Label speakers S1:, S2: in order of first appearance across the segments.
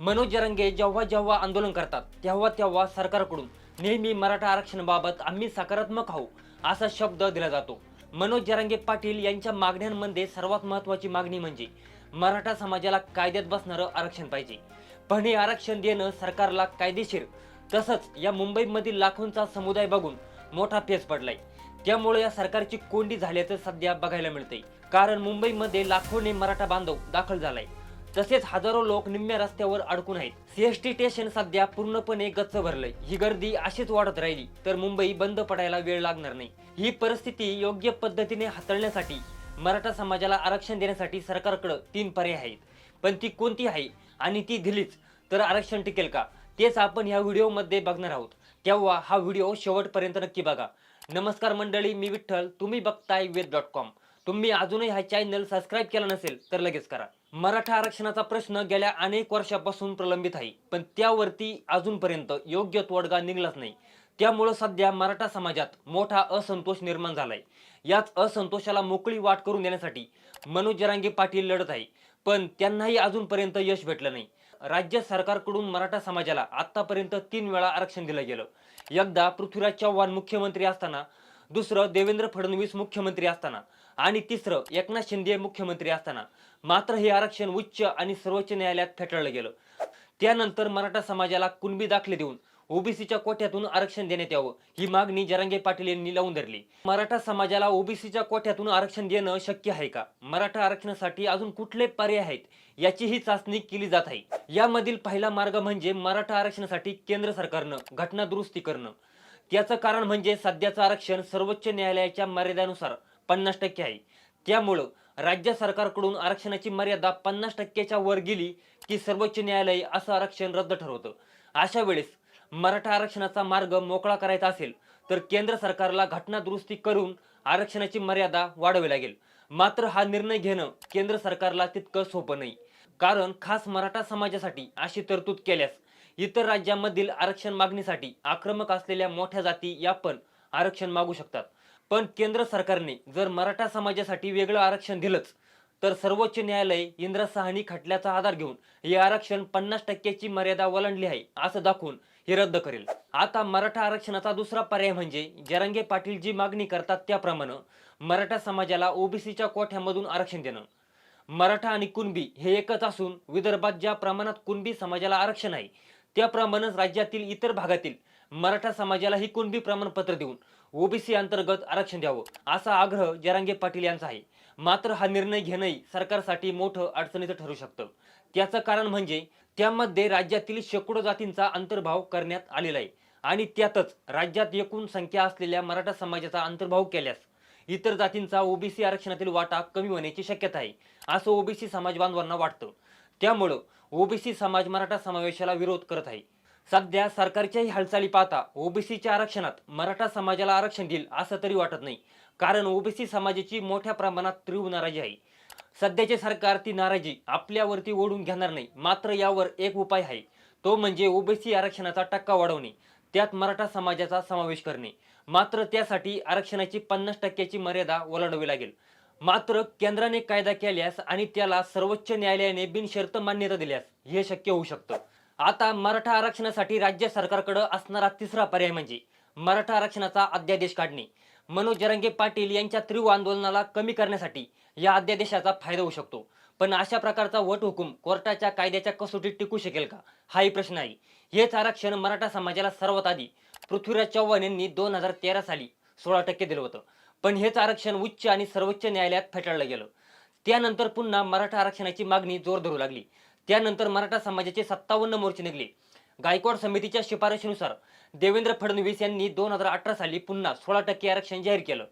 S1: मनोज जरंगे जेव्हा जेव्हा आंदोलन करतात तेव्हा तेव्हा सरकारकडून नेहमी मराठा आरक्षणाबाबत आम्ही सकारात्मक आहोत असा शब्द दिला जातो. मनोज जरांगे पाटील यांच्या मागण्यांमध्ये सर्वात महत्वाची मागणी म्हणजे मराठा समाजाला कायद्यात बसणारं आरक्षण पाहिजे. पण हे आरक्षण देणं सरकारला कायदेशीर तसंच या मुंबईमधील लाखोंचा समुदाय बघून मोठा पेच पडलाय. त्यामुळे या सरकारची कोंडी झाल्याचं सध्या बघायला मिळते कारण मुंबईमध्ये लाखोने मराठा बांधव दाखल झालाय. तसेच हजारो लोक निम्म्या रस्त्यावर अडकून आहेत. सीएसटी स्टेशन सध्या पूर्णपणे गच्च भरलंय. ही गर्दी अशीच वाढत राहिली तर मुंबई बंद पडायला वेळ लागणार नाही. ही परिस्थिती योग्य पद्धतीने हाताळण्यासाठी मराठा समाजाला आरक्षण देण्यासाठी सरकारकडे तीन पर्याय आहेत. पण ती कोणती आहे आणि ती दिलीच तर आरक्षण टिकेल का? तेच आपण ह्या व्हिडिओमध्ये बघणार आहोत. तेव्हा हा व्हिडिओ शेवटपर्यंत नक्की बघा. नमस्कार मंडळी मी विठ्ठल. तुम्ही बघताय वेद डॉट कॉम. तुम्ही अजूनही हा चॅनल सबस्क्राईब केला नसेल तर लगेच करा. मराठा आरक्षणाचा प्रश्न गेल्या अनेक वर्षापासून प्रलंबित आहे. पण त्यावरती अजूनपर्यंत योग्य तोडगा निघलाच नाही. त्यामुळं सध्या मराठा समाजात मोठा असंतोष निर्माण झालाय. याच असंतोषाला मोकळी वाट करून देण्यासाठी मनोज जरांगे पाटील लढत आहे. पण त्यांनाही अजूनपर्यंत यश भेटलं नाही. राज्य सरकारकडून मराठा समाजाला आतापर्यंत तीन वेळा आरक्षण दिलं गेलं. एकदा पृथ्वीराज चव्हाण मुख्यमंत्री असताना दुसरं देवेंद्र फडणवीस मुख्यमंत्री असताना आणि तिसरं एकनाथ शिंदे मुख्यमंत्री असताना. मात्र हे आरक्षण उच्च आणि सर्वोच्च न्यायालयात फेटाळलं गेलं. त्यानंतर मराठा समाजाला कुणबी दाखले देऊन ओबीसीच्या कोठ्यातून आरक्षण देण्यात यावं ही मागणी जरांगे पाटील यांनी लावून धरली. मराठा समाजाला ओबीसीच्या कोठ्यातून आरक्षण देणं शक्य आहे का? मराठा आरक्षणासाठी अजून कुठले पर्याय आहेत? याची ही चाचणी केली जात आहे. यामधील पहिला मार्ग म्हणजे मराठा आरक्षणासाठी केंद्र सरकारनं घटना दुरुस्ती करणं. त्याचं कारण म्हणजे सध्याचं आरक्षण सर्वोच्च न्यायालयाच्या मर्यादेनुसार पन्नास टक्के आहे. त्यामुळं राज्य सरकारकडून आरक्षणाची मर्यादा पन्नास टक्क्याच्या वर गेली की सर्वोच्च न्यायालय असं आरक्षण रद्द ठरवतं. अशा वेळेस मराठा आरक्षणाचा मार्ग मोकळा करायचा असेल तर केंद्र सरकारला घटना दुरुस्ती करून आरक्षणाची मर्यादा वाढवी लागेल. मात्र हा निर्णय घेणं केंद्र सरकारला तितकं सोपं नाही. कारण खास मराठा समाजासाठी अशी तरतूद केल्यास इतर राज्यांमधील आरक्षण मागणीसाठी आक्रमक असलेल्या मोठ्या जाती या पण आरक्षण मागू शकतात. पण केंद्र सरकारने जर मराठा समाजासाठी वेगळं आरक्षण दिलंच तर सर्वोच्च न्यायालय इंद्र साहनी खटल्याचा आधार घेऊन हे आरक्षण पन्नास टक्क्याची मर्यादा ओलांडली आहे असं दाखवून हे रद्द करेल. आता मराठा आरक्षणाचा दुसरा पर्याय म्हणजे जरांगे पाटील जी मागणी करतात त्याप्रमाणे मराठा समाजाला ओबीसीच्या कोठ्यामधून आरक्षण देणं. मराठा आणि कुणबी हे एकच असून विदर्भात ज्या प्रमाणात कुणबी समाजाला आरक्षण आहे त्याप्रमाणेच राज्यातील इतर भागातील मराठा समाजाला ही कुणबी प्रमाणपत्र देऊन ओबीसी अंतर्गत आरक्षण द्यावं असा आग्रह जरांगे पाटील यांचा आहे. मात्र हा निर्णय घेणंही सरकारसाठी मोठं अडचणीचं ठरू शकतं. त्याचं कारण म्हणजे त्यामध्ये राज्यातील शेकडो जातींचा अंतर्भाव करण्यात आलेला आहे. आणि त्यातच राज्यात एकूण संख्या असलेल्या मराठा समाजाचा अंतर्भाव केल्यास इतर जातींचा ओबीसी आरक्षणातील वाटा कमी होण्याची शक्यता आहे असं ओबीसी समाज बांधवांना वाटतं. त्यामुळं ओबीसी समाज मराठा समावेशाला विरोध करत आहे. सध्या सरकारच्याही हालचाली पाहता ओबीसीच्या आरक्षणात मराठा समाजाला आरक्षण देईल असं तरी वाटत नाही. कारण ओबीसी समाजाची मोठ्या प्रमाणात तीव्र नाराजी आहे. सध्याचे सरकार ती नाराजी आपल्यावरती ओढून घेणार नाही मात्र यावर एक उपाय आहे. तो म्हणजे ओबीसी आरक्षणाचा टक्का वाढवणे त्यात मराठा समाजाचा समावेश करणे. मात्र त्यासाठी आरक्षणाची पन्नास टक्क्याची मर्यादा ओलांडवी लागेल. मात्र केंद्राने कायदा केल्यास आणि त्याला सर्वोच्च न्यायालयाने बिनशर्त मान्यता दिल्यास हे शक्य होऊ शकतं. आता मराठा आरक्षणासाठी राज्य सरकारकडे असणारा तिसरा पर्याय म्हणजे मराठा आरक्षणाचा अध्यादेश काढणे. मनोज जरांगे पाटील यांच्या तीव्र आंदोलनाला कमी करण्यासाठी या अध्यादेशाचा फायदा होऊ शकतो. पण अशा प्रकारचा वट हुकूम कोर्टाच्या कायद्याच्या कसोटीत टिकू शकेल का? हाही प्रश्न आहे. हेच आरक्षण मराठा समाजाला सर्वात आधी पृथ्वीराज चव्हाण यांनी दोन हजार तेरा साली सोळा टक्के दिलं होतं. पण हेच आरक्षण उच्च आणि सर्वोच्च न्यायालयात फेटाळलं गेलं. त्यानंतर पुन्हा मराठा आरक्षणाची मागणी जोर धरू लागली. त्यानंतर मराठा समाजाचे सत्तावन्न मोर्चे निघले. गायकवाड समितीच्या शिफारशीनुसार देवेंद्र फडणवीस यांनी दोन हजार अठरा साली पुन्हा सोळा टक्के आरक्षण जाहीर केलं.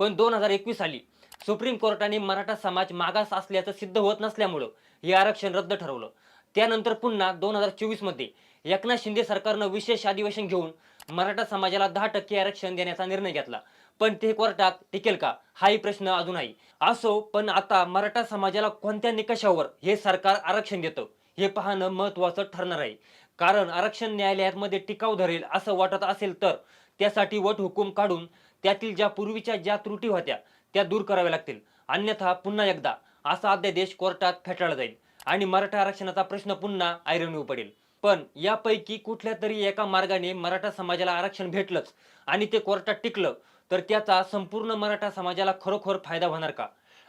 S1: पण दोन हजार एकवीस साली सुप्रीम कोर्टाने मराठा समाज मागास असल्याचं सिद्ध होत नसल्यामुळं हे आरक्षण रद्द ठरवलं. त्यानंतर पुन्हा दोन हजार चोवीसमध्ये एकनाथ शिंदे सरकारनं विशेष अधिवेशन घेऊन मराठा समाजाला दहा टक्के आरक्षण देण्याचा निर्णय घेतला. पण ते कोर्टात टिकेल का? हाही प्रश्न अजून आहे. असो पण आता मराठा समाजाला कोणत्या निकषावर हे सरकार आरक्षण देतं हे पाहणं महत्वाचं ठरणार आहे. कारण आरक्षण न्यायालयामध्ये टिकाव धरेल असं वाटत असेल तर त्यासाठी वट हुकूम काढून त्यातील ज्या पूर्वीच्या ज्या त्रुटी होत्या त्या दूर कराव्या लागतील. अन्यथा पुन्हा एकदा असा अध्यादेश कोर्टात फेटाळला जाईल आणि मराठा आरक्षणाचा प्रश्न पुन्हा ऐरणीव पडेल. पण यापैकी कुठल्या तरी एका मार्गाने मराठा समाजाला आरक्षण भेटलंच आणि ते कोर्टात टिकलं तर त्याचा संपूर्ण मराठा समाजाला खरोखर फायदा होणार का?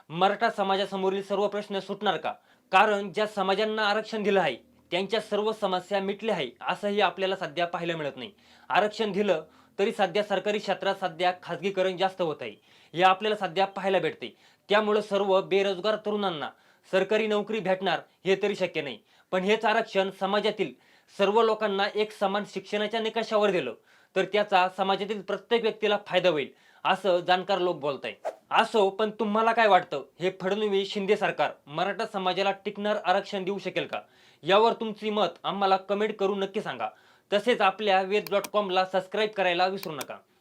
S1: मराठा समाजासमोरील सर्व प्रश्न सुटणार का? कारण ज्या समाजांना आरक्षण दिलं आहे त्यांच्या सर्व समस्या मिटल्या आहे असंही आपल्याला सध्या पाहायला मिळत नाही. आरक्षण दिलं तरी सध्या सरकारी क्षेत्रात सध्या खाजगीकरण जास्त होत आहे. हे आपल्याला सध्या पाहायला भेटते. त्यामुळं सर्व बेरोजगार तरुणांना सरकारी नोकरी भेटणार हे तरी शक्य नाही. पण हेच आरक्षण समाजातील सर्व लोकांना एक समान शिक्षणाच्या निकषावर दिलं. तर त्याचा समाजातील प्रत्येक व्यक्तीला फायदा होईल असं जाणकार लोक बोलत आहे असो पण तुम्हाला काय वाटतं? हे फडणवीस शिंदे सरकार मराठा समाजाला टिकणार आरक्षण देऊ शकेल का? यावर तुमची मत आम्हाला कमेंट करून नक्की सांगा. तसेच आपल्या वेद डॉट कॉमला सबस्क्राईब करायला विसरू नका.